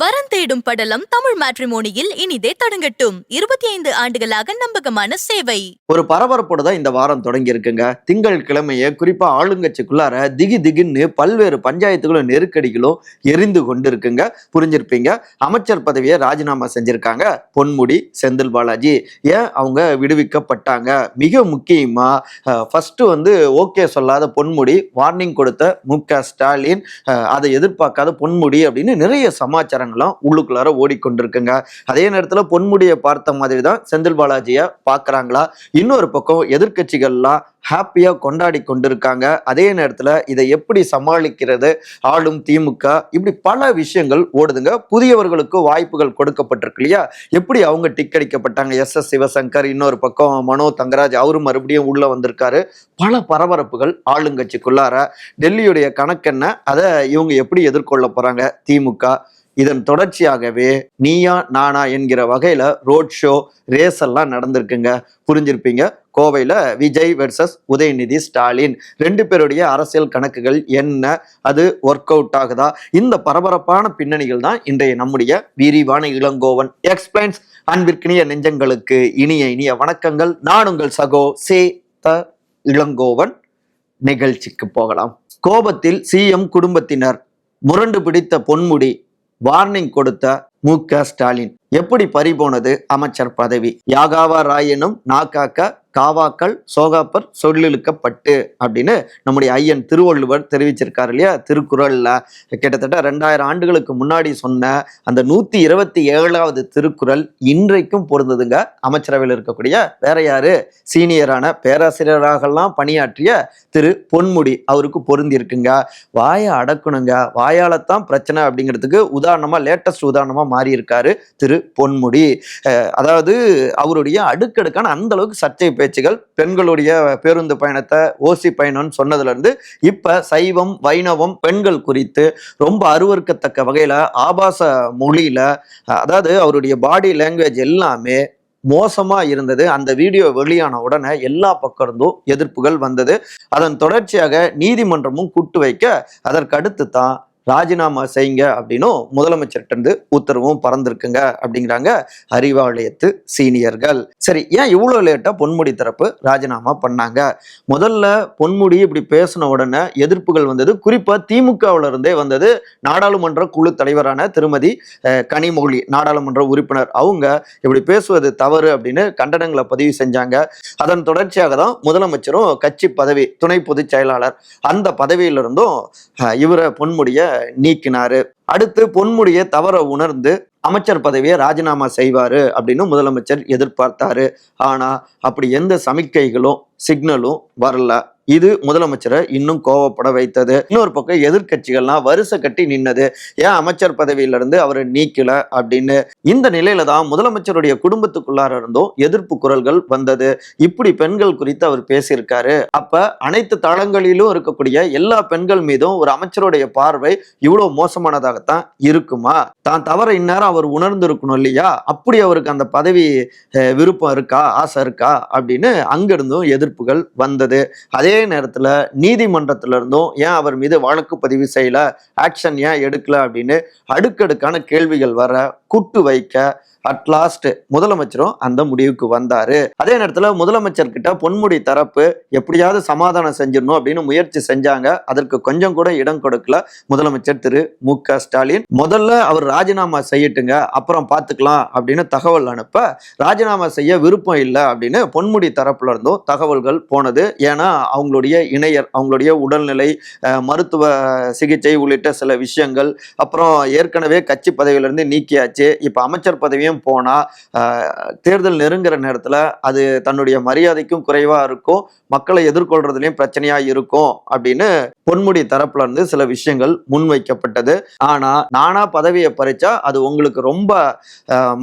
வரன் தேடும் படலம் தமிழ் மேட்ரிமோனியில் இனிதே தொடங்கட்டும். இருபத்தி ஐந்து ஆண்டுகளாக நம்பகமான சேவை. ஒரு பரபரப்போட தான் இந்த வாரம் தொடங்கி இருக்குங்க திங்கள் கிழமைய குறிப்பா ஆளுங்கட்சிக்குள்ளார திகி திகின்னு பல்வேறு பஞ்சாயத்துகளும் நெருக்கடிகளும் எரிந்து கொண்டு இருக்குங்க புரிஞ்சிருப்பீங்க? அமைச்சர் பதவியை ராஜினாமா செஞ்சிருக்காங்க. பொன்முடி செந்தில் பாலாஜி ஏன் அவங்க விடுவிக்கப்பட்டாங்க? மிக முக்கியமா ஃபர்ஸ்ட் வந்து ஓகே சொல்லாத பொன்முடி வார்னிங் கொடுத்த மு க ஸ்டாலின் அதை எதிர்பார்க்காத பொன்முடி அப்படின்னு நிறைய சமாச்சாரம் சமாச்சாரங்களும் உள்ளுக்குள்ளார ஓடிக்கொண்டிருக்குங்க. அதே நேரத்துல பொன்முடியை பார்த்த மாதிரி தான் செந்தில் பாலாஜியை பார்க்குறாங்களா? இன்னொரு பக்கம் எதிர்கட்சிகள்லாம் ஹாப்பியா கொண்டாடி கொண்டிருக்காங்க. அதே நேரத்துல இதை எப்படி சமாளிக்கிறது? ஆளும் திமுக இப்படி பல விஷயங்கள் ஓடுதுங்க. புதியவர்களுக்கு வாய்ப்புகள் கொடுக்கப்பட்டிருக்கு இல்லையா? எப்படி அவங்க டிக் அடிக்கப்பட்டாங்க? எஸ் எஸ் சிவசங்கர் இன்னொரு பக்கம் மனோ தங்கராஜ் அவரும் மறுபடியும் உள்ள வந்திருக்காரு. பல பரபரப்புகள் ஆளுங்கட்சிக்குள்ளார. டெல்லியுடைய கணக்கென்ன? அதை இவங்க எப்படி எதிர்கொள்ள போறாங்க? திமுக இதன் தொடர்ச்சியாகவே நீயா நானா என்கிற வகையில் ரோட் ஷோ ரேஸ் எல்லாம் நடந்திருக்குங்க. புரிஞ்சிருப்பீங்க? கோவையில் விஜய் வெர்சஸ் உதயநிதி ஸ்டாலின். ரெண்டு பேருடைய அரசியல் கணக்குகள் என்ன? அது ஒர்க் அவுட் ஆகுதா? இந்த பரபரப்பான பின்னணிகள் தான் இன்றைய நம்முடைய விரிவான இளங்கோவன். எக்ஸ்பிளைன்ஸ் அன்பிற்கினிய நெஞ்சங்களுக்கு இனிய இனிய வணக்கங்கள். நான் உங்கள் சகோ சே த இளங்கோவன். நிகழ்ச்சிக்கு போகலாம். கோபத்தில் சிஎம் குடும்பத்தினர் முரண்டு பிடித்த பொன்முடி. வார்னிங் கொடுத்த மு க ஸ்டாலின். எப்படி பறிபோனது அமைச்சர் பதவி. யாகாவா ராயனும் நாகாக்க காவாக்கள் சோகாப்பர் சொல்லிழுக்கப்பட்டு அப்படின்னு நம்முடைய ஐயன் திருவள்ளுவர் தெரிவிச்சிருக்காரு இல்லையா? திருக்குறளில். கிட்டத்தட்ட ரெண்டாயிரம் ஆண்டுகளுக்கு முன்னாடி சொன்ன அந்த நூற்றி இருபத்தி ஏழாவது திருக்குறள் இன்றைக்கும் பொருந்ததுங்க. அமைச்சரவையில் இருக்கக்கூடிய வேற யாரு? சீனியரான பேராசிரியராகலாம் பணியாற்றிய திரு பொன்முடி அவருக்கு பொருந்தி இருக்குங்க வாயை அடக்கணுங்க. வாயாலத்தான் பிரச்சனை அப்படிங்கிறதுக்கு உதாரணமாக லேட்டஸ்ட் உதாரணமாக மாறி இருக்காரு திரு பொன்முடி. அதாவது அவருடைய அடுக்கடுக்கான அந்த அளவுக்கு சர்ச்சை பேச்சுகள் பெண்களுடைய பேருந்து பயணத்தை ஓசி பயணம்னு சொன்னதுலேருந்து இப்போ சைவம் வைணவம் பெண்கள் குறித்து ரொம்ப அருவருக்கத்தக்க வகையில் ஆபாச மொழியில் அதாவது அவருடைய பாடி லாங்குவேஜ் எல்லாமே மோசமா இருந்தது. அந்த வீடியோ வெளியான உடனே எல்லா பக்கம் இருந்தும் எதிர்ப்புகள் வந்தது. அதன் தொடர்ச்சியாக நீதிமன்றமும் கூட்டு வைக்க அதற்கடுத்து தான் ராஜினாமா செய்யுங்க அப்படின்னும் முதலமைச்சர்கிட்ட இருந்து உத்தரவும் பறந்துருக்குங்க அப்படிங்கிறாங்க அறிவாலயத்து சீனியர்கள். சரி ஏன் இவ்வளோ லேட்டாக பொன்முடி தரப்பு ராஜினாமா பண்ணாங்க? முதல்ல பொன்முடி இப்படி பேசின உடனே எதிர்ப்புகள் வந்தது. குறிப்பாக திமுகவில் இருந்தே வந்தது நாடாளுமன்ற குழு தலைவரான திருமதி கனிமொழி நாடாளுமன்ற உறுப்பினர். அவங்க இப்படி பேசுவது தவறு அப்படின்னு கண்டனங்களை பதிவு செஞ்சாங்க. அதன் தொடர்ச்சியாக தான் முதலமைச்சரும் கட்சி பதவி துணை பொதுச் செயலாளர் அந்த பதவியிலிருந்தும் இவரை பொன்முடியை நீக்கினாரு. அடுத்து பொன்முடியை தவற உணர்ந்து அமைச்சர் பதவியை ராஜினாமா செய்வாரு அப்படின்னு முதலமைச்சர் எதிர்பார்த்தாரு. ஆனா அப்படி எந்த சமிக்கைகளும் சிக்னலும் வரல. இது முதலமைச்சரை இன்னும் கோவப்பட வைத்தது. இன்னொரு பக்கம் எதிர்க்கட்சிகள்லாம் வரிசை கட்டி நின்னது. ஏன் அமைச்சர் பதவியிலிருந்து அவரை நீக்கல அப்படின்னு. இந்த நிலையில தான் முதலமைச்சருடைய குடும்பத்துக்குள்ளார இருந்தும் எதிர்ப்பு குரல்கள் வந்தது. இப்படி பெண்கள் குறித்து அவர் பேசியிருக்காரு. அப்ப அனைத்து தளங்களிலும் இருக்கக்கூடிய எல்லா பெண்கள் மீதும் ஒரு அமைச்சருடைய பார்வை இவ்வளவு மோசமானதாகத்தான் இருக்குமா? தான் தவற இந்நேரம் அவர் உணர்ந்திருக்கணும் இல்லையா? அப்படி அவருக்கு அந்த பதவி விருப்பம் இருக்கா? ஆசை இருக்கா? அப்படின்னு அங்கிருந்தும் எதிர்ப்புகள் வந்தது. அதே அதே நேரத்தில் நீதிமன்றத்திலிருந்தும் ஏன் அவர் மீது வழக்கு பதிவு செய்யலை? ஆக்ஷன் ஏன் எடுக்கலை? அப்படின்னு அடுக்கடுக்கான கேள்விகள் வர குட்டு வைக்க அட்லாஸ்ட் முதலமைச்சரும் அந்த முடிவுக்கு வந்தாரு. அதே நேரத்தில் முதலமைச்சர் கிட்ட பொன்முடி தரப்பு எப்படியாவது சமாதானம் செஞ்சிடணும் அப்படின்னு முயற்சி செஞ்சாங்க. அதற்கு கொஞ்சம் கூட இடம் கொடுக்கல முதலமைச்சர் திரு மு க ஸ்டாலின். முதல்ல அவர் ராஜினாமா செய்யட்டுங்க அப்புறம் பார்த்துக்கலாம் அப்படின்னு தகவல் அனுப்ப ராஜினாமா செய்ய விருப்பம் இல்லை அப்படின்னு பொன்முடி தரப்புல இருந்தும் தகவல்கள் போனது. ஏன்னா அவங்களுடைய இணையர் அவங்களுடைய உடல்நிலை மருத்துவ சிகிச்சை உள்ளிட்ட சில விஷயங்கள் அப்புறம் ஏற்கனவே கட்சி பதவியிலிருந்து நீக்கியாச்சு. இப்போ அமைச்சர் பதவியும் போனால் தேர்தல் நெருங்குற நேரத்தில் அது தன்னுடைய மரியாதைக்கும் குறைவாக இருக்கும் மக்களை எதிர்கொள்றதுலயும் பிரச்சனையாக இருக்கும் அப்படின்னு பொன்முடி தரப்புல இருந்து சில விஷயங்கள் முன்வைக்கப்பட்டது. ஆனால் நானா பதவியை பறிச்சா அது உங்களுக்கு ரொம்ப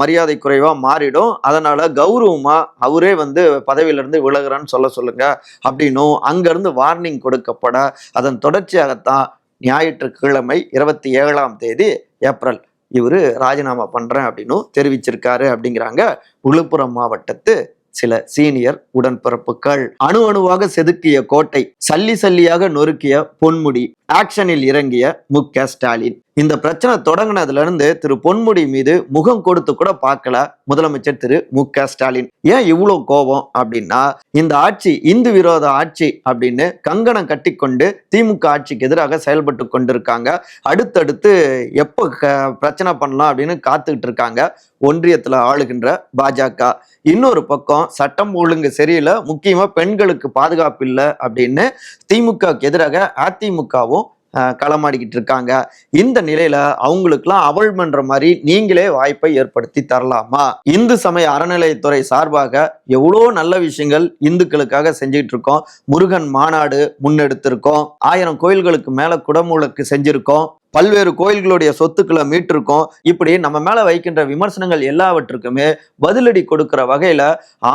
மரியாதை குறைவாக மாறிடும். அதனால் கௌரவமாக அவரே வந்து பதவியிலேருந்து விலகிறான்னு சொல்ல சொல்லுங்க அப்படின்னும் அங்கேருந்து வார்னிங் கொடுக்கப்பட அதன் தொடர்ச்சியாகத்தான் ஞாயிற்றுக்கிழமை இருபத்தி ஏழாம் தேதி ஏப்ரல் இவர் ராஜினாமா பண்ணுறேன் அப்படின்னும் தெரிவிச்சிருக்காரு அப்படிங்கிறாங்க. விழுப்புரம் மாவட்டத்து சில சீனியர் உடன்பிறப்புகள். அணு அணுவாக செதுக்கிய கோட்டை சல்லி சல்லியாக நொறுக்கிய பொன்முடி ஆக்ஷனில் இறங்கிய மு க ஸ்டாலின். இந்த பிரச்சனை தொடங்கினதுல இருந்து திரு பொன்முடி மீது முகம் கொடுத்து கூட பார்க்கல முதலமைச்சர் திரு மு க ஸ்டாலின். ஏன் இவ்வளவு கோபம் அப்படின்னா இந்த ஆட்சி இந்து விரோத ஆட்சி அப்படின்னு கங்கணம் கட்டிக்கொண்டு திமுக ஆட்சிக்கு எதிராக செயல்பட்டு கொண்டிருக்காங்க. அடுத்தடுத்து எப்போ க- பிரச்சனை பண்ணலாம் அப்படின்னு காத்துக்கிட்டு இருக்காங்க. ஒன்றியத்தில் ஆளுகின்ற பாஜக. இன்னொரு பக்கம் சட்டம் ஒழுங்கு சரியில்லை முக்கியமாக பெண்களுக்கு பாதுகாப்பு இல்லை அப்படின்னு திமுகவுக்கு எதிராக அதிமுகவும் களமாடிக்கிட்டு இருக்காங்க. இந்த நிலையில அவங்களுக்குலாம் அவள் பண்ற மாதிரி நீங்களே வாய்ப்பை ஏற்படுத்தி தரலாமா? இந்து சமய அறநிலையத்துறை சார்பாக எவ்வளோ நல்ல விஷயங்கள் இந்துக்களுக்காக செஞ்சுட்டு இருக்கோம். முருகன் மாநாடு முன்னெடுத்திருக்கோம். ஆயிரம் கோயில்களுக்கு மேல குடமுழுக்கு செஞ்சிருக்கோம். பல்வேறு கோயில்களுடைய சொத்துக்களை மீட்டிருக்கோம். இப்படி நம்ம மேல வைக்கின்ற விமர்சனங்கள் எல்லாவற்றுக்குமே பதிலடி கொடுக்கிற வகையில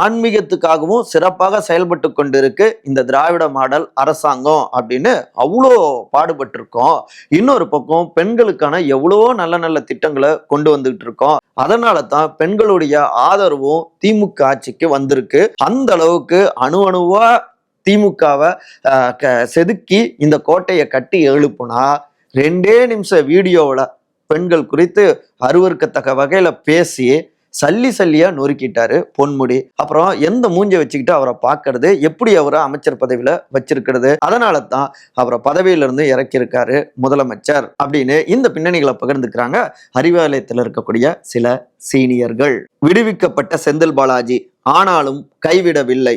ஆன்மீகத்துக்காகவும் சிறப்பாக செயல்பட்டு கொண்டிருக்கு இந்த திராவிட மாடல் அரசாங்கம் அப்படின்னு அவ்வளோ பாடுபட்டிருக்கோம். இன்னொரு பக்கம் பெண்களுக்கான எவ்வளோ நல்ல நல்ல திட்டங்களை கொண்டு வந்துகிட்டு இருக்கோம். அதனால தான் பெண்களுடைய ஆதரவும் திமுக ஆட்சிக்கு வந்திருக்கு. அந்த அளவுக்கு அணு அணுவா திமுகவை செதுக்கி இந்த கோட்டையை கட்டி எழுப்புனா ரெண்டே நிமிஷம் வீடியோவில் பெண்கள் குறித்து அருவருக்கத்தக்க வகையில் பேசி சல்லி சல்லியா நொறுக்கிட்டாரு பொன்முடி. அப்புறம் எந்த மூஞ்ச வச்சுக்கிட்டு அவரை பார்க்கறது எப்படி அவரை அமைச்சர் பதவியில வச்சிருக்கிறது அதனால தான் அவரை பதவியிலிருந்து இறக்கியிருக்காரு முதலமைச்சர் அப்படின்னு இந்த பின்னணிகளை பகிர்ந்துக்கிறாங்க அறிவாலயத்தில் இருக்கக்கூடிய சில சீனியர்கள். விடுவிக்கப்பட்ட செந்தில் பாலாஜி ஆனாலும் கைவிடவில்லை.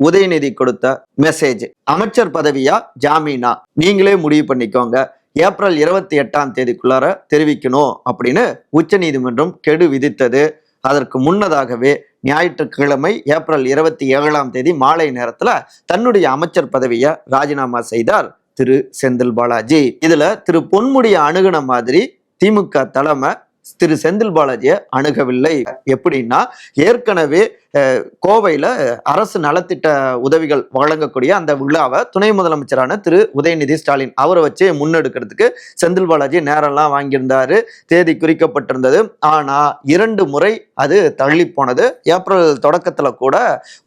உதயநிதி கொடுத்த மெசேஜ் அமைச்சர் பதவியா ஜாமீனா? நீங்களே முடிவு பண்ணிக்கோங்க. ஏப்ரல் இருபத்தி எட்டாம் தேதிக்குள்ளார தெரிவிக்கணும் அப்படின்னு உச்சநீதிமன்றம் கெடு விதித்தது. அதற்கு முன்னதாகவே ஞாயிற்றுக்கிழமை ஏப்ரல் இருபத்தி ஏழாம் தேதி மாலை நேரத்துல தன்னுடைய அமைச்சர் பதவியை ராஜினாமா செய்தார் திரு செந்தில் பாலாஜி. இதுல திரு பொன்முடியை அணுகுன மாதிரி திமுக தலைமை திரு செந்தில் பாலாஜியை அணுகவில்லை. எப்படின்னா ஏற்கனவே கோவையில் அரசு நலத்திட்ட உதவிகள் வழங்கக்கூடிய அந்த விழாவை துணை முதலமைச்சரான திரு. உதயநிதி ஸ்டாலின் அவரை வச்சு முன்னெடுக்கிறதுக்கு செந்தில் பாலாஜி நேரம்லாம் வாங்கியிருந்தாரு. தேதி குறிக்கப்பட்டிருந்தது. ஆனால் இரண்டு முறை அது தள்ளி போனது. ஏப்ரல் தொடக்கத்தில் கூட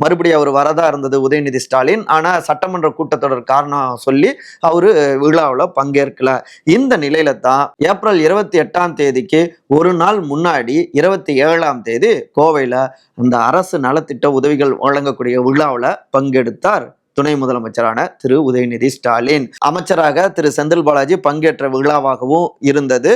மறுபடியும் அவர் வரதா இருந்தது உதயநிதி ஸ்டாலின். ஆனால் சட்டமன்ற கூட்டத்தொடர் காரணம் சொல்லி அவர் விழாவில் பங்கேற்கல. இந்த நிலையில தான் ஏப்ரல் இருபத்தி எட்டாம் தேதிக்கு ஒரு நாள் முன்னாடி இருபத்தி ஏழாம் தேதி கோவையில் அந்த அரசு நலத்திட்ட உதவிகள் வழங்கக்கூடிய விழாவில் பங்கெடுத்தார். துணை முதலமைச்சரான திரு உதயநிதி ஸ்டாலின். அமைச்சராக திரு செந்தில் பாலாஜி பங்கேற்ற விழாவாகவும் இருந்தது.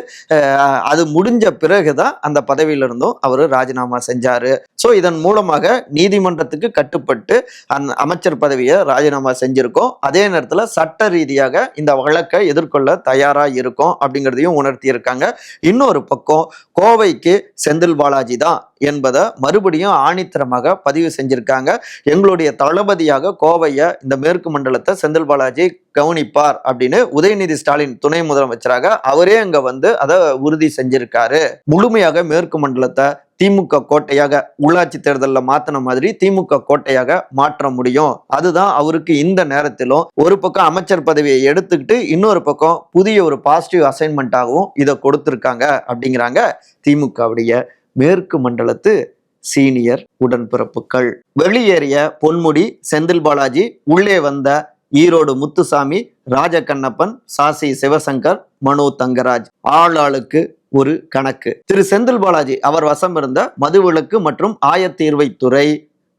அது முடிஞ்ச பிறகுதான் அந்த பதவியிலிருந்தும் அவர் ராஜினாமா செஞ்சாரு. ஸோ இதன் மூலமாக நீதிமன்றத்துக்கு கட்டுப்பட்டு அந்த அமைச்சர் பதவியை ராஜினாமா செஞ்சிருக்கோம். அதே நேரத்தில் சட்ட ரீதியாக இந்த வழக்கை எதிர்கொள்ள தயாராக இருக்கும் அப்படிங்கிறதையும் உணர்த்தி இருக்காங்க இன்னொரு பக்கம் கோவைக்கு செந்தில் பாலாஜி தான் என்பதை மறுபடியும் ஆணித்தரமாக பதிவு செஞ்சிருக்காங்க. எங்களுடைய தளபதியாக கோவையை இந்த மேற்கு மண்டலத்தை செந்தில் பாலாஜி கவனிப்பார் அப்படின்னு உதயநிதி ஸ்டாலின் துணை முதலமைச்சராக அவரே அங்க வந்து அதை உறுதி செஞ்சிருக்காரு. முழுமையாக மேற்கு மண்டலத்தை திமுக கோட்டையாக உள்ளாட்சி தேர்தலில் மாத்தின மாதிரி திமுக கோட்டையாக மாற்ற முடியும். அதுதான் அவருக்கு இந்த நேரத்திலும் ஒரு பக்கம் அமைச்சர் பதவியை எடுத்துக்கிட்டு இன்னொரு பக்கம் புதிய ஒரு பாசிட்டிவ் அசைன்மெண்ட்டாகவும் இதை கொடுத்துருக்காங்க அப்படிங்கிறாங்க திமுகவுடைய மேற்கு மண்டலத்து சீனியர் உடன்பிறப்புகள். வெளியேறிய பொன்முடி செந்தில் பாலாஜி உள்ளே வந்த ஈரோடு முத்துசாமி ராஜகண்ணப்பன் சாசி சிவசங்கர் மனோ தங்கராஜ். ஆளாளுக்கு ஒரு கணக்கு. திரு செந்தில் பாலாஜி அவர் வசம் இருந்த மதுவிலக்கு மற்றும் ஆயத்தீர்வைத்துறை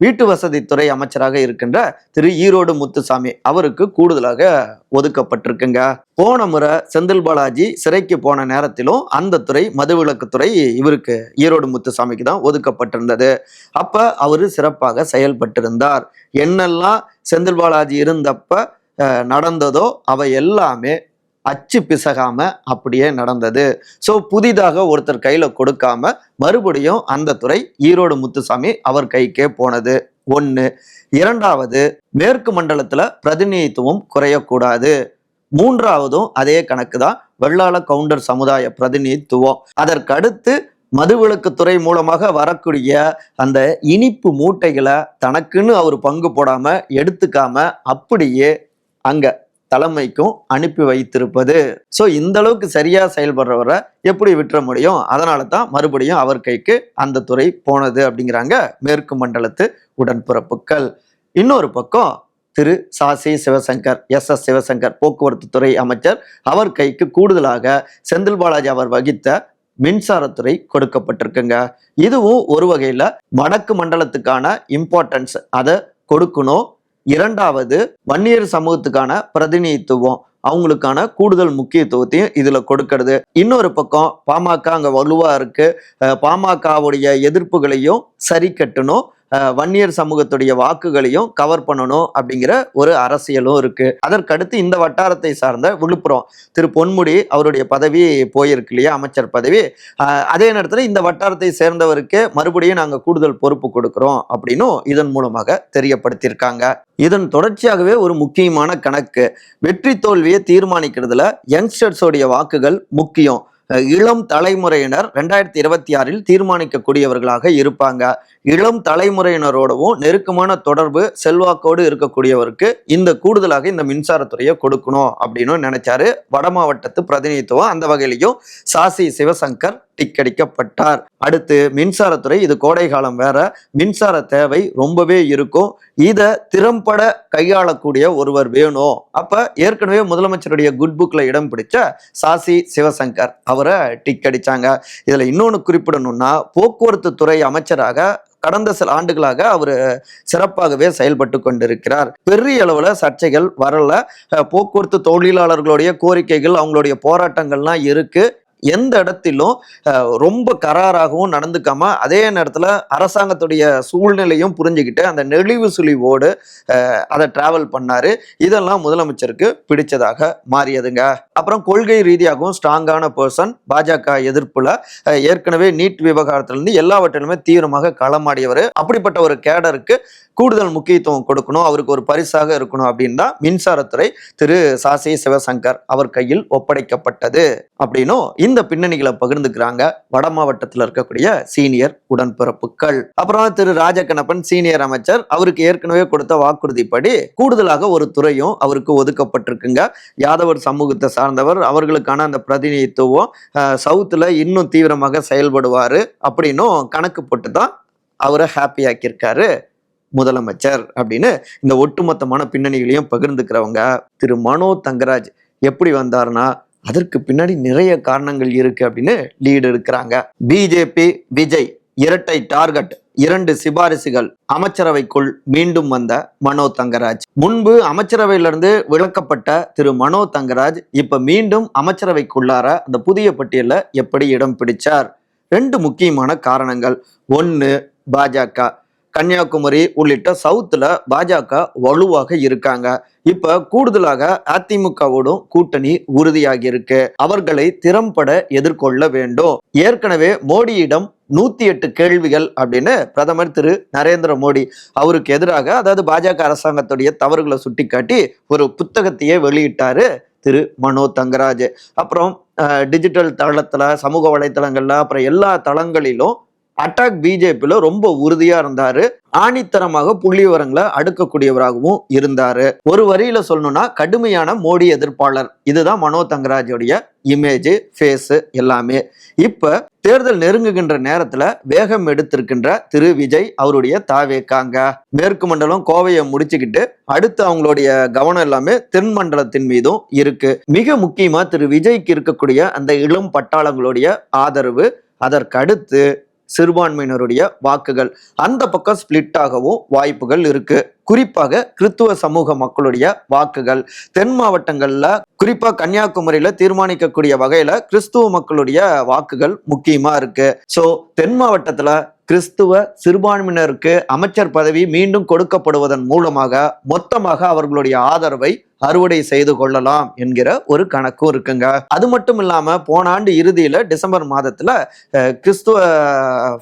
வீட்டு வசதித்துறை அமைச்சராக இருக்கின்ற திரு ஈரோடு முத்துசாமி அவருக்கு கூடுதலாக ஒதுக்கப்பட்டிருக்குங்க. போன முறை செந்தில் பாலாஜி சிறைக்கு போன நேரத்திலும் அந்த துறை மதுவிலக்குத்துறை இவருக்கு ஈரோடு முத்துசாமிக்கு தான் ஒதுக்கப்பட்டிருந்தது. அப்ப அவரு சிறப்பாக செயல்பட்டிருந்தார். என்னெல்லாம் செந்தில் பாலாஜி இருந்தப்ப நடந்ததோ அவை எல்லாமே அச்சு பிசகாம அப்படியே நடந்தது. ஸோ புதிதாக ஒருத்தர் கையில கொடுக்காம மறுபடியும் அந்த துறை ஈரோடு முத்துசாமி அவர் கைக்கே போனது. ஒன்று இரண்டாவது மேற்கு மண்டலத்துல பிரதிநிதித்துவம் குறையக்கூடாது. மூன்றாவதும் அதே கணக்கு தான் வெள்ளாள கவுண்டர் சமுதாய பிரதிநிதித்துவம். அதற்கடுத்து மதுவிலக்கு துறை மூலமாக வரக்கூடிய அந்த இனிப்பு மூட்டைகளை தனக்குன்னு அவர் பங்கு போடாம எடுத்துக்காம அப்படியே அங்க தலைமைக்கும் அனுப்பி வைத்திருப்பது. ஸோ இந்த அளவுக்கு சரியா செயல்படுறவரை எப்படி விட்டுற முடியும்? அதனால தான் மறுபடியும் அவர் கைக்கு அந்த துறை போனது அப்படிங்கிறாங்க மேற்கு மண்டலத்து உடன்பிறப்புகள். இன்னொரு பக்கம் திரு sassy Sivasankar S. S. Sivasankar போக்குவரத்து துறை அமைச்சர் அவர் கைக்கு கூடுதலாக செந்தில் பாலாஜி அவர் வகித்த மின்சாரத்துறை கொடுக்கப்பட்டிருக்குங்க. இதுவும் ஒரு வகையில் வடக்கு மண்டலத்துக்கான இம்பார்ட்டன்ஸ் அதை கொடுக்கணும். இரண்டாவது வன்னியர் சமூகத்துக்கான பிரதிநிதித்துவம் அவங்களுக்கான கூடுதல் முக்கியத்துவத்தையும் இதுல கொடுக்கறது. இன்னொரு பக்கம் பாமக அங்க வலுவா இருக்கு. பாமகவுடைய எதிர்ப்புகளையும் சரி கட்டணும். வன்னியர் சமூகத்துடைய வாக்குகளையும் கவர் பண்ணணும் அப்படிங்கிற ஒரு அரசியலும் இருக்கு. அதற்கடுத்து இந்த வட்டாரத்தை சார்ந்த விழுப்புரம் திரு பொன்முடி அவருடைய பதவி போயிருக்கு இல்லையா அமைச்சர் பதவி. அதே நேரத்தில் இந்த வட்டாரத்தை சேர்ந்தவருக்கு மறுபடியும் நாங்கள் கூடுதல் பொறுப்பு கொடுக்குறோம் அப்படின்னும் இதன் மூலமாக தெரியப்படுத்தியிருக்காங்க. இதன் தொடர்ச்சியாகவே ஒரு முக்கியமான கணக்கு. வெற்றி தோல்வியை தீர்மானிக்கிறதுல யங்ஸ்டர்ஸோடைய வாக்குகள் முக்கியம். இளம் தலைமுறையினர் ரெண்டாயிரத்தி இருபத்தி ஆறில் தீர்மானிக்கக்கூடியவர்களாக இருப்பாங்க. இளம் தலைமுறையினரோடவும் நெருக்கமான தொடர்பு செல்வாக்கோடு இருக்கக்கூடியவருக்கு இந்த கூடுதலாக இந்த மின்சாரத்துறையை கொடுக்கணும் அப்படின்னு நினைச்சாரு. வட மாவட்டத்து பிரதிநிதித்துவம் அந்த வகையிலையும் சாசி சிவசங்கர் டிக்கடிக்கப்பட்டார் அடுத்து மின்சாரத்துறை இது கோடை காலம் வேற. மின்சார தேவை ரொம்பவே இருக்கும். இதை திறம்பட கையாளக்கூடிய ஒருவர் வேணும். அப்ப ஏற்கனவே முதலமைச்சருடைய குட் புக்ல இடம் பிடிச்ச சாசி சிவசங்கர் அவரை டிக் அடிச்சாங்க. இதுல இன்னொன்னு குறிப்பிடணும்னா போக்குவரத்து துறை அமைச்சராக கடந்த சில ஆண்டுகளாக அவர் சிறப்பாகவே செயல்பட்டு கொண்டிருக்கிறார். பெரிய அளவுல சர்ச்சைகள் வரல. போக்குவரத்து தொழிலாளர்களுடைய கோரிக்கைகள் அவங்களுடைய போராட்டங்கள்லாம் இருக்கு. எந்த இடத்திலும் ரொம்ப கராராகவும் நடந்துக்காம அதே நேரத்தில் அரசாங்கத்துடைய சூழ்நிலையும் புரிஞ்சுக்கிட்டு அந்த நெளிவு சுழிவோடு அதை டிராவல் பண்ணாரு. இதெல்லாம் முதலமைச்சருக்கு பிடிச்சதாக மாறியதுங்க. அப்புறம் கொள்கை ரீதியாகவும் ஸ்ட்ராங்கான பர்சன் பாஜக எதிர்ப்புல ஏற்கனவே நீட் விவகாரத்திலிருந்து எல்லாவற்றிலுமே தீவிரமாக களமாடியவர். அப்படிப்பட்ட ஒரு கேடருக்கு கூடுதல் முக்கியத்துவம் கொடுக்கணும் அவருக்கு ஒரு பரிசாக இருக்கணும் அப்படின்னு தான் மின்சாரத்துறை திரு சாசி சிவசங்கர் அவர் கையில் ஒப்படைக்கப்பட்டது அப்படின்னும் இந்த பின்னணிகளை பகிர்ந்துக்கிறாங்க வட மாவட்டத்தில் இருக்கக்கூடிய சீனியர் உடன்பிறப்புகள். அப்புறம் திரு ராஜகண்ணப்பன் சீனியர் அமைச்சர் அவருக்கு ஏற்கனவே கொடுத்த வாக்குறுதிப்படி கூடுதலாக ஒரு துறையும் அவருக்கு ஒதுக்கப்பட்டிருக்குங்க. யாதவர் சமூகத்தை சார்ந்தவர் அவர்களுக்கான அந்த பிரதிநிதித்துவம் சவுத்தில் சவுத்துல இன்னும் தீவிரமாக செயல்படுவார் அப்படின்னும் கணக்கு போட்டு தான் அவரை ஹாப்பி ஆக்கியிருக்காரு. முதலமைச்சர் அப்படின்னு இந்த ஒட்டுமொத்தமான பின்னணிகளையும் பகிர்ந்துக்கிறவங்க திரு மனோ தங்கராஜ் எப்படி வந்தார்னா அதற்கு பின்னாடி நிறைய காரணங்கள் இருக்கு அப்படின்னு லீடு எடுக்கிறாங்க பிஜேபி விஜய் இரட்டை டார்கெட் இரண்டு சிபாரிசுகள் அமைச்சரவைக்குள் மீண்டும் வந்த மனோ தங்கராஜ். முன்பு அமைச்சரவையிலிருந்து விளக்கப்பட்ட திரு மனோ தங்கராஜ் இப்ப மீண்டும் அமைச்சரவைக்குள்ளார அந்த புதிய பட்டியலில் எப்படி இடம் பிடிச்சார்? ரெண்டு முக்கியமான காரணங்கள். ஒன்று பாஜக. கன்னியாகுமரி உள்ளிட்ட சவுத்துல பாஜக வலுவாக இருக்காங்க. இப்ப கூடுதலாக அதிமுகவோடும் கூட்டணி உறுதியாகி இருக்கு அவர்களை திறம்பட எதிர்கொள்ள வேண்டும். ஏற்கனவே மோடியிடம் நூத்தி எட்டு கேள்விகள் அப்படின்னு பிரதமர் திரு நரேந்திர மோடி அவருக்கு எதிராக அதாவது பாஜக அரசாங்கத்துடைய தவறுகளை சுட்டிக்காட்டி ஒரு புத்தகத்தையே வெளியிட்டாரு திரு மனோ தங்கராஜ். அப்புறம் டிஜிட்டல் தளத்துல சமூக வலைத்தளங்கள்ல அப்புறம் எல்லா தளங்களிலும் அட்டாக் பிஜேபியில ரொம்ப உறுதியா இருந்தாரு. ஆணித்தரமாக புள்ளி விவரங்களை அடுக்கக்கூடியவராகவும் இருந்தாரு. ஒரு வரியில சொல்லணும்னா கடுமையான மோடி எதிர்ப்பாளர். இதுதான் மனோ தங்கராஜோடைய இமேஜ் ஃபேஸ் எல்லாமே. இப்ப தேர்தல் நெருங்குகின்ற நேரத்துல வேகம் எடுத்திருக்கின்ற திரு விஜய் அவருடைய தாவேக்காங்க. மேற்கு மண்டலம் கோவையை முடிச்சுக்கிட்டு அடுத்து அவங்களுடைய கவனம் எல்லாமே தென் மண்டலத்தின் மீதும் இருக்கு. மிக முக்கியமா திரு விஜய்க்கு இருக்கக்கூடிய அந்த இளம் பட்டாளங்களுடைய ஆதரவு அதற்கடுத்து சிறுபான்மையினருடைய வாக்குகள். அந்த பக்கம் ஸ்பிளிட் ஆகவும் வாய்ப்புகள் இருக்கு. குறிப்பாக கிறித்துவ சமூக மக்களுடைய வாக்குகள். தென் மாவட்டங்கள்ல குறிப்பா கன்னியாகுமரியில தீர்மானிக்கக்கூடிய வகையில கிறிஸ்துவ மக்களுடைய வாக்குகள் முக்கியமா இருக்கு. சோ தென் மாவட்டத்துல கிறிஸ்துவ சிறுபான்மையினருக்கு அமைச்சர் பதவி மீண்டும் கொடுக்கப்படுவதன் மூலமாக மொத்தமாக அவர்களுடைய ஆதரவை அறுவடை செய்து கொள்ளலாம் என்கிற ஒரு கணக்கும் இருக்குங்க. அது மட்டும் இல்லாம போன ஆண்டு இறுதியில டிசம்பர் மாதத்துல கிறிஸ்துவ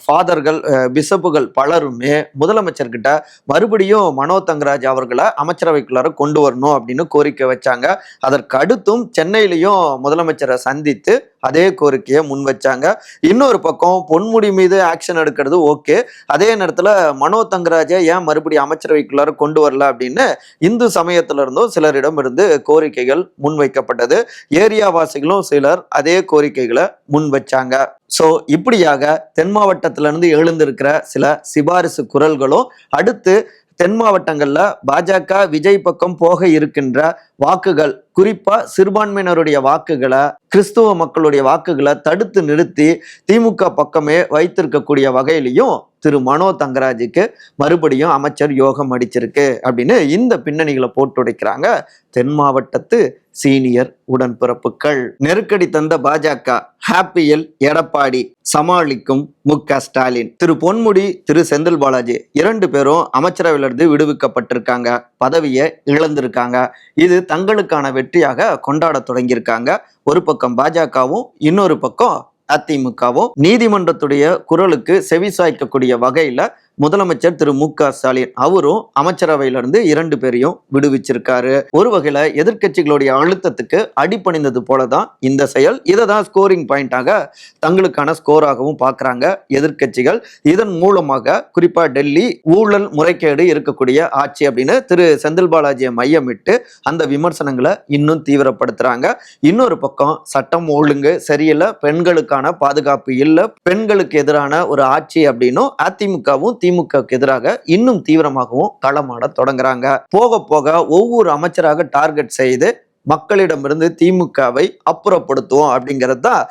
ஃபாதர்கள் பிஷப்புகள் பலருமே முதலமைச்சர்கிட்ட மறுபடியும் மனோ தங்கராஜ் அவர்களை அமைச்சரவைக்குள்ளார கொண்டு வரணும் அப்படின்னு கோரிக்கை வச்சாங்க. அதற்கு அடுத்தும் சென்னையிலையும் முதலமைச்சரை சந்தித்து அதே கோரிக்கையை முன் வச்சாங்க. இன்னொரு பக்கம் பொன்முடி மீது ஆக்ஷன் எடுக்கிறது ஓகே அதே நேரத்தில் மனோ தங்கராஜை ஏன் மறுபடியும் அமைச்சரவைக்குள்ளார கொண்டு வரல அப்படின்னு இந்து சமயத்திலிருந்தும் சிலரிடம் இருந்து கோரிக்கைகள் முன்வைக்கப்பட்டது ஏரியாவாசிகளும் சிலர் அதே கோரிக்கைகளை முன் வச்சாங்க. ஸோ இப்படியாக தென் மாவட்டத்திலிருந்து எழுந்திருக்கிற சில சிபாரிசு குரல்களும் அடுத்து தென் மாவட்டங்களில் பாஜக விஜய் பக்கம் போக இருக்கின்ற வாக்குகள் குறிப்பா சிறுபான்மையினருடைய வாக்குகளை கிறிஸ்துவ மக்களுடைய வாக்குகளை தடுத்து நிறுத்தி திமுக பக்கமே வைத்திருக்கக்கூடிய வகையிலையும் திரு. மனோ தங்கராஜுக்கு மறுபடியும் அமைச்சர் யோகம் அடிச்சிருக்கு அப்படின்னு இந்த பின்னணிகளை போட்டுடைக்கிறாங்க தென் மாவட்டத்து சீனியர் உடன்பிறப்புகள். நெருக்கடி தந்த பாஜக ஹாப்பியில் எடப்பாடி சமாளிக்கும் மு க ஸ்டாலின். திரு பொன்முடி திரு செந்தில் பாலாஜி இரண்டு பேரும் அமைச்சரவையிலிருந்து விடுவிக்கப்பட்டிருக்காங்க. பதவியை இழந்திருக்காங்க. இது தங்களுக்கான வெற்றியாக கொண்டாட தொடங்கியிருக்காங்க. ஒரு பக்கம் பாஜகவும் இன்னொரு பக்கம் அதிமுகவும். நீதிமன்றத்துடைய குரலுக்கு செவி சாய்க்கக்கூடிய வகையில முதலமைச்சர் திரு மு க ஸ்டாலின் அவரும் அமைச்சரவையிலிருந்து இரண்டு பேரையும் விடுவிச்சிருக்காரு. ஒரு வகையில எதிர்க்கட்சிகளுடைய அழுத்தத்துக்கு அடிபணிந்தது போலதான் இந்த செயல். இதை தான் ஸ்கோரிங் பாயிண்டாக தங்களுக்கான ஸ்கோராகவும் பார்க்குறாங்க எதிர்க்கட்சிகள். இதன் மூலமாக குறிப்பா டெல்லி ஊழல் முறைகேடு இருக்கக்கூடிய ஆட்சி அப்படின்னு திரு செந்தில் பாலாஜியை மையமிட்டு அந்த விமர்சனங்களை இன்னும் தீவிரப்படுத்துறாங்க. இன்னொரு பக்கம் சட்டம் ஒழுங்கு சரியில்லை பெண்களுக்கான பாதுகாப்பு இல்லை பெண்களுக்கு எதிரான ஒரு ஆட்சி அப்படின்னும் அதிமுகவும் திமுகவுக்கு எதிராக இன்னும் தீவிரமாகவும் களமாட தொடங்குறாங்க. போக போக ஒவ்வொரு அமைச்சராக டார்கெட் செய்து மக்களிடமிருந்து திமுகவை அப்புறப்படுத்துவோம் அப்படிங்கிறது தான்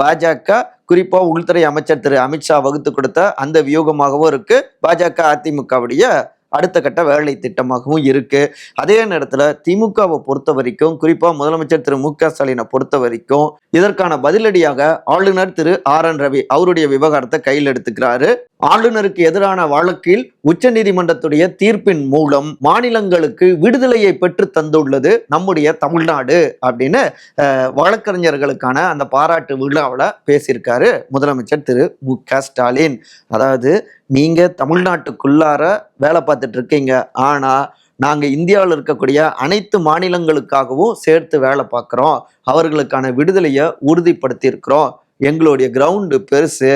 பாஜக குறிப்பாக உள்துறை அமைச்சர் திரு அமித்ஷா வகுத்து கொடுத்த அந்த வியூகமாகவும் இருக்கு. பாஜக அதிமுகவுடைய அடுத்த கட்ட வேலை திட்டமாகவும் இருக்கு. அதே நேரத்துல திமுகவை பொறுத்த வரைக்கும் குறிப்பா முதலமைச்சர் திரு மு க ஸ்டாலினை பொறுத்த வரைக்கும் இதற்கான பதிலடியாக ஆளுநர் திரு ஆர் என் ரவி அவருடைய விவகாரத்தை கையில் எடுத்துக்கிறாரு. ஆளுநருக்கு எதிரான வழக்கில் உச்ச நீதிமன்றத்துடைய தீர்ப்பின் மூலம் மாநிலங்களுக்கு விடுதலையை பெற்று தந்துள்ளது நம்முடைய தமிழ்நாடு அப்படின்னு வழக்கறிஞர்களுக்கான அந்த பாராட்டு விழாவில் பேசியிருக்காரு முதலமைச்சர் திரு மு க ஸ்டாலின். அதாவது நீங்கள் தமிழ்நாட்டுக்குள்ளார வேலை பார்த்துட்டு இருக்கீங்க. ஆனால் நாங்கள் இந்தியாவில் இருக்கக்கூடிய அனைத்து மாநிலங்களுக்காகவும் சேர்த்து வேலை பார்க்குறோம். அவர்களுக்கான விடுதலையை உறுதிப்படுத்தி இருக்கிறோம் எங்களுடைய கிரவுண்டு பெருசு.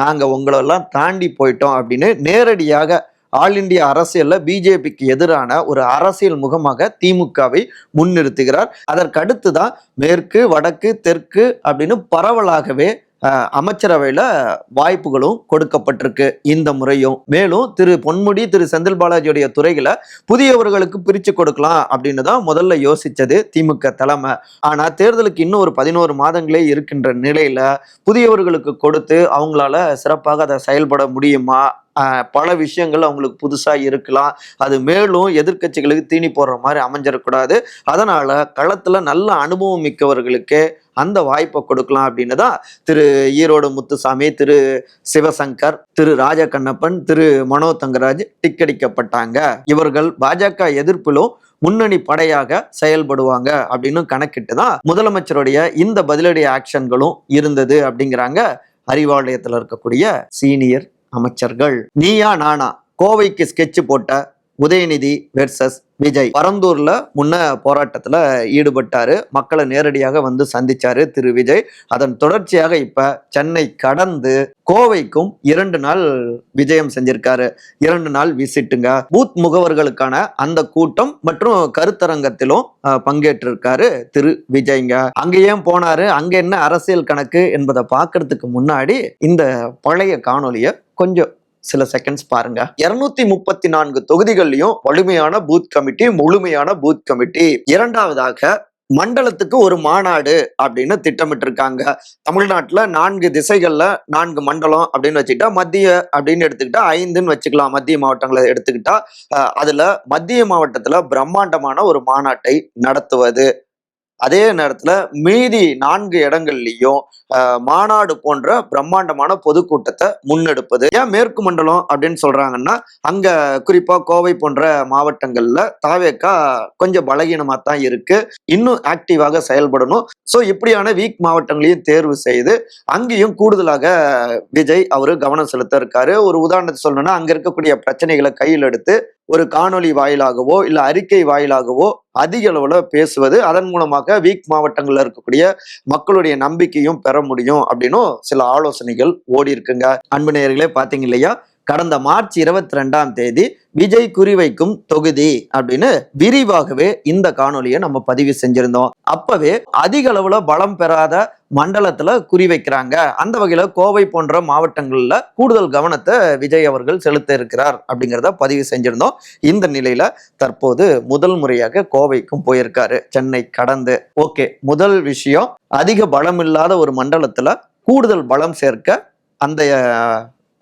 நாங்கள் உங்களெல்லாம் தாண்டி போயிட்டோம் அப்படின்னு நேரடியாக ஆல் இந்தியா அரசியலில் பிஜேபிக்கு எதிரான ஒரு அரசியல் முகமாக திமுகவை முன்னிறுத்துகிறார். அதற்கடுத்து தான் மேற்கு வடக்கு தெற்கு அப்படின்னு பரவலாகவே அமைச்சரவையில் வாய்ப்புகளும் கொடுக்கப்பட்டிருக்கு இந்த முறையும். மேலும் திரு பொன்முடி திரு செந்தில் பாலாஜியுடைய துறைகளை புதியவர்களுக்கு பிரித்து கொடுக்கலாம் அப்படின்னு தான் முதல்ல யோசித்தது திமுக தலைமை. ஆனால் தேர்தலுக்கு இன்னும் ஒரு பதினோரு மாதங்களே இருக்கின்ற நிலையில் புதியவர்களுக்கு கொடுத்து அவங்களால சிறப்பாக அதை செயல்பட முடியுமா? பல விஷயங்கள் அவங்களுக்கு புதுசாக இருக்கலாம். அது மேலும் எதிர்க்கட்சிகளுக்கு தீனி போடுற மாதிரி அமைஞ்சிடக்கூடாது. அதனால் களத்தில் நல்ல அனுபவம் மிக்கவர்களுக்கு அந்த வாய்ப்பை கொடுக்கலாம் அப்படின்னு தான் திரு ஈரோடு முத்துசாமி திரு சிவசங்கர் திரு ராஜகண்ணப்பன் திரு மனோ தங்கராஜ் டிக்கடிக்கப்பட்டாங்க. இவர்கள் பாஜக எதிர்ப்பிலும் முன்னணி படையாக செயல்படுவாங்க அப்படின்னு கணக்கிட்டு தான் முதலமைச்சருடைய இந்த பதிலடி ஆக்ஷன்களும் இருந்தது அப்படிங்கிறாங்க அறிவாலயத்தில் இருக்கக்கூடிய சீனியர் அமைச்சர்கள். நீயா நானா கோவைக்கு ஸ்கெட்ச் போட்ட உதயநிதி வெர்சஸ் விஜய். பரந்தூர்ல முன்ன போராட்டத்துல ஈடுபட்டாரு. மக்களை நேரடியாக வந்து சந்திச்சாரு திரு விஜய். அதன் தொடர்ச்சியாக இப்ப சென்னை கடந்து கோவைக்கும் இரண்டு நாள் விஜயம் செஞ்சிருக்காரு. இரண்டு நாள் விசிட்டுங்க. பூத் முகவர்களுக்கான அந்த கூட்டம் மற்றும் கருத்தரங்கத்திலும் பங்கேற்றிருக்காரு திரு விஜய்ங்க. அங்க ஏன் போனாரு? அங்க என்ன அரசியல் கணக்கு என்பதை பார்க்கறதுக்கு முன்னாடி இந்த பழைய காணொலிய கொஞ்சம் சில செகண்ட்ஸ் பாருங்க. இருநூத்தி முப்பத்தி நான்கு தொகுதிகள்லயும் வலிமையான பூத் கமிட்டி முழுமையான பூத் கமிட்டி இரண்டாவதாக மண்டலத்துக்கு ஒரு மாநாடு அப்படின்னு திட்டமிட்டு இருக்காங்க தமிழ்நாட்டில் நான்கு திசைகளில் நான்கு மண்டலம் அப்படின்னு வச்சுக்கிட்டா மத்திய அப்படின்னு எடுத்துக்கிட்டா ஐந்துன்னு வச்சுக்கலாம். மத்திய மாவட்டங்களை எடுத்துக்கிட்டா அதில் மத்திய மாவட்டத்தில் பிரம்மாண்டமான ஒரு மாநாட்டை நடத்துவது. அதே நேரத்துல மீதி நான்கு இடங்கள்லயும் மாநாடு போன்ற பிரம்மாண்டமான பொதுக்கூட்டத்தை முன்னெடுப்பது. ஏன் மேற்கு மண்டலம் அப்படின்னு சொல்றாங்கன்னா அங்க குறிப்பா கோவை போன்ற மாவட்டங்கள்ல தாவேக்கா கொஞ்சம் பலகீனமா தான் இருக்கு. இன்னும் ஆக்டிவாக செயல்படணும். ஸோ இப்படியான வீக் மாவட்டங்களையும் தேர்வு செய்து அங்கேயும் கூடுதலாக விஜய் அவரு கவனம் செலுத்த இருக்காரு. ஒரு உதாரணத்தை சொல்லணும்னா அங்க இருக்கக்கூடிய பிரச்சனைகளை கையில் எடுத்து ஒரு காணொளி வாயிலாகவோ இல்லை அறிக்கை வாயிலாகவோ அதிக அளவில் பேசுவது அதன் மூலமாக வீக் மாவட்டங்களில் இருக்கக்கூடிய மக்களுடைய நம்பிக்கையும் பெற முடியும் அப்படின்னும் சில ஆலோசனைகள் ஓடி இருக்குங்க. அன்பு நேயர்களே பார்த்தீங்க இல்லையா? கடந்த மார்ச் இருபத்தி ரெண்டாம் தேதி விஜய் குறிவைக்கும் தொகுதி அப்படின்னு விரிவாகவே இந்த காணொலியை நம்ம பதிவு செஞ்சிருந்தோம். அப்பவே அதிக அளவுல பலம் பெறாத மண்டலத்துல குறிவைக்கிறாங்க அந்த வகையில கோவை போன்ற மாவட்டங்கள்ல கூடுதல் கவனத்தை விஜய் அவர்கள் செலுத்த இருக்கிறார் அப்படிங்கிறத பதிவு செஞ்சிருந்தோம். இந்த நிலையில தற்போது முதல் முறையாக கோவைக்கும் போயிருக்காரு. சென்னை கடந்து. ஓகே முதல் விஷயம் அதிக பலம் இல்லாத ஒரு மண்டலத்துல கூடுதல் பலம் சேர்க்க அந்த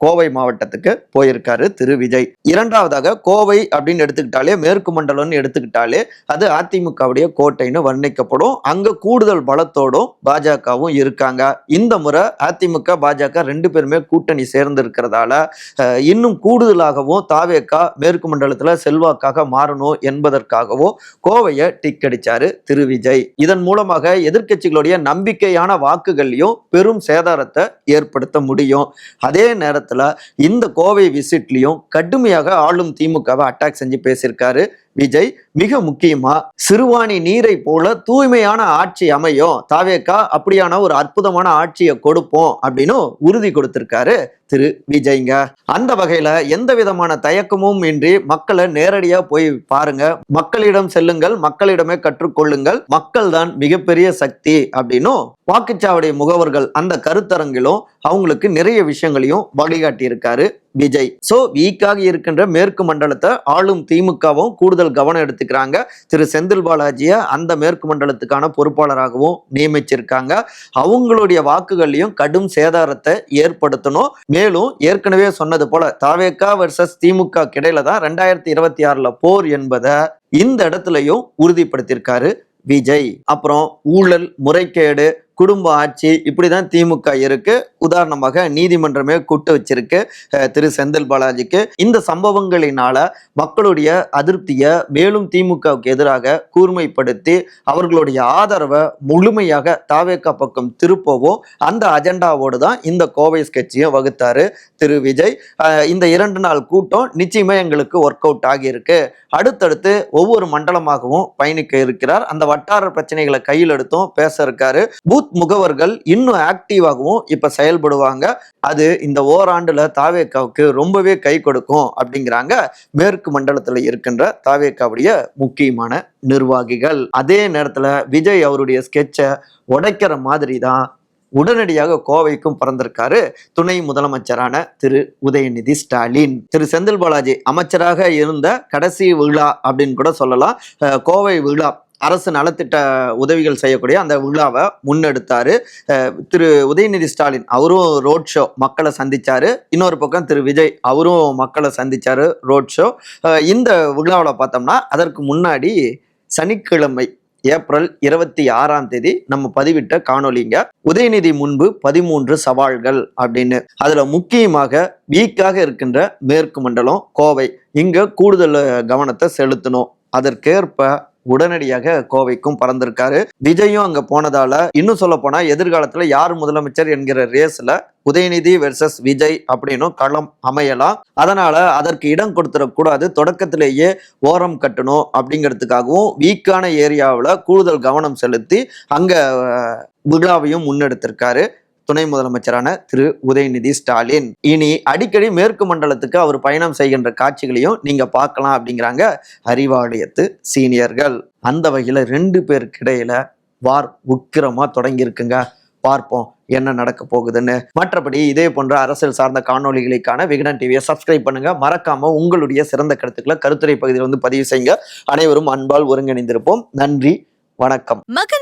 கோவை மாவட்டத்துக்கு போயிருக்காரு திரு விஜய். இரண்டாவதாக கோவை அப்படின்னு எடுத்துக்கிட்டாலே மேற்கு மண்டலம்னு எடுத்துக்கிட்டாலே அது அதிமுகவுடைய கோட்டைன்னு வர்ணிக்கப்படும். அங்க கூடுதல் பலத்தோடும் பாஜகவும் இருக்காங்க. இந்த முறை அதிமுக பாஜக ரெண்டு பேருமே கூட்டணி சேர்ந்து இருக்கிறதால இன்னும் கூடுதலாகவும் தாவேக்கா மேற்கு மண்டலத்துல செல்வாக்காக மாறணும் என்பதற்காகவும் கோவையை டிக் அடிச்சாரு திரு விஜய். இதன் மூலமாக எதிர்க்கட்சிகளுடைய நம்பிக்கையான வாக்குகள்லையும் பெரும் சேதாரத்தை ஏற்படுத்த முடியும். அதே நேரத்தில் இந்த கோவை விசிட்லயும் கடுமையாக ஆளும் திமுகவை அட்டாக் செஞ்சு பேசியிருக்காரு. விஜய் மிக முக்கியமா சிறுவாணி நீரை போல தூய்மையான ஆட்சி அமையும். தாவேக்கா அப்படியான ஒரு அற்புதமான ஆட்சியை கொடுப்போம் அப்படின்னு உறுதி கொடுத்திருக்காரு திரு விஜய்ங்க. அந்த வகையில எந்த விதமான தயக்கமும் இன்றி மக்களை நேரடியா போய் பாருங்க. மக்களிடம் செல்லுங்கள் மக்களிடமே கற்றுக்கொள்ளுங்கள். மக்கள் தான் மிகப்பெரிய சக்தி அப்படின்னும் வாக்குச்சாவடி முகவர்கள் அந்த கருத்தரங்கிலும் அவங்களுக்கு நிறைய விஷயங்களையும் வழிகாட்டி இருக்காரு விஜய். சோ வீக்காக இருக்கின்ற மேற்கு மண்டலத்தை ஆளும் திமுகவும் கூடுதல் கவனம் எடுத்துக்கிறாங்க. திரு. செந்தில் பாலாஜியை அந்த மேற்கு மண்டலத்துக்கான பொறுப்பாளராகவும் நியமிச்சிருக்காங்க. அவங்களுடைய வாக்குகள்லையும் கடும் சேதாரத்தை ஏற்படுத்தணும். மேலும் ஏற்கனவே சொன்னது போல தாவேக்கா வர்சஸ் திமுக கிடையில தான் ரெண்டாயிரத்தி இருபத்தி ஆறுல போர் என்பதை இந்த இடத்துலையும் உறுதிப்படுத்தியிருக்காரு விஜய். அப்புறம் ஊழல் முறைகேடு குடும்ப ஆட்சி இப்படிதான் திமுக இருக்கு. உதாரணமாக நீதிமன்றமே கூட்டு வச்சிருக்கு திரு செந்தில் பாலாஜிக்கு. இந்த சம்பவங்களினால மக்களுடைய அதிருப்தியை மேலும் திமுகவுக்கு எதிராக கூர்மைப்படுத்தி அவர்களுடைய ஆதரவை முழுமையாக தாவேக்கா பக்கம் திருப்பவும் அந்த அஜெண்டாவோடு தான் இந்த கோவை ஸ்கெட்சியும் வகுத்தாரு திரு விஜய். இந்த இரண்டு நாள் கூட்டம் நிச்சயமா எங்களுக்கு ஒர்க் அவுட் ஆகியிருக்கு. அடுத்தடுத்து ஒவ்வொரு மண்டலமாகவும் பயணிக்க இருக்கிறார். அந்த வட்டார பிரச்சனைகளை கையில் எடுத்தும் பேச இருக்காரு. பூத் முகவர்கள் இன்னும் ஆக்டிவாகவும் இப்போ செயல்படுவாங்க. அது இந்த ஓராண்டுல தாவேக்காவுக்கு ரொம்பவே கை கொடுக்கும் அப்படிங்கிறாங்க மேற்கு மண்டலத்தில் இருக்கின்ற தாவேக்காவுடைய முக்கியமான நிர்வாகிகள். அதே நேரத்தில் விஜய் அவருடைய ஸ்கெட்சை உடைக்கிற மாதிரி தான் உடனடியாக கோவைக்கும் பறந்திருக்காரு துணை முதலமைச்சரான திரு உதயநிதி ஸ்டாலின். திரு செந்தில் பாலாஜி அமைச்சராக இருந்த கடைசி விழா அப்படின்னு கூட சொல்லலாம். கோவை விழா அரசு நலத்திட்ட உதவிகள் செய்யக்கூடிய அந்த விழாவை முன்னெடுத்தாரு. திரு உதயநிதி ஸ்டாலின் அவரும் ரோட் ஷோ மக்களை சந்திச்சாரு. இன்னொரு பக்கம் திரு விஜய் அவரும் மக்களை சந்திச்சாரு ரோட் ஷோ. இந்த விழாவில் பார்த்தோம்னா அதற்கு முன்னாடி சனிக்கிழமை ஏப்ரல் இருபத்தி ஆறாம் தேதி நம்ம பதிவிட்ட காணொலிங்க உதயநிதி முன்பு பதிமூன்று சவால்கள் அப்படின்னு. அதுல முக்கியமாக வீக்காக இருக்கின்ற மேற்கு மண்டலம் கோவை. இங்க கூடுதல் கவனத்தை செலுத்தணும். அதற்கேற்ப உடனடியாக கோவைக்கும் பறந்திருக்காரு. விஜயும் அங்க போனதால இன்னும் சொல்ல போனா எதிர்காலத்துல யார் முதலமைச்சர் என்கிற ரேஸ்ல உதயநிதி வெர்சஸ் விஜய் அப்படின்னும் களம் அமையலாம். அதனால அதற்கு இடம் கொடுத்துடக்கூடாது தொடக்கத்திலேயே ஓரம் கட்டணும் அப்படிங்கிறதுக்காகவும் வீக்கான ஏரியாவில் கூடுதல் கவனம் செலுத்தி அங்க விழாவையும் முன்னெடுத்திருக்காரு. துணை முதலமைச்சரான திரு. உதயநிதி ஸ்டாலின். இனி அடிக்கடி மேற்கு மண்டலத்துக்கு அவர் பயணம் செய்கின்ற காட்சிகளையும் நீங்க பார்க்கலாம் அப்படிங்கிறாங்க அறிவாலயத்து சீனியர்கள். அந்த வகையில ரெண்டு பேருக்கு இடையில வார் உக்கிரமா தொடங்கி இருக்குங்க பார்ப்போம் என்ன நடக்க போகுதுன்னு. மற்றபடி இதே போன்ற அரசியல் சார்ந்த காணொளிகளுக்கான விகடன் டிவியை சப்ஸ்கிரைப் பண்ணுங்க. மறக்காம உங்களுடைய சிறந்த கருத்துக்களை கருத்துரை பகுதியில் வந்து பதிவு செய்யுங்க. அனைவரும் அன்பால் ஒருங்கிணைந்திருப்போம். நன்றி. வணக்கம். மகன்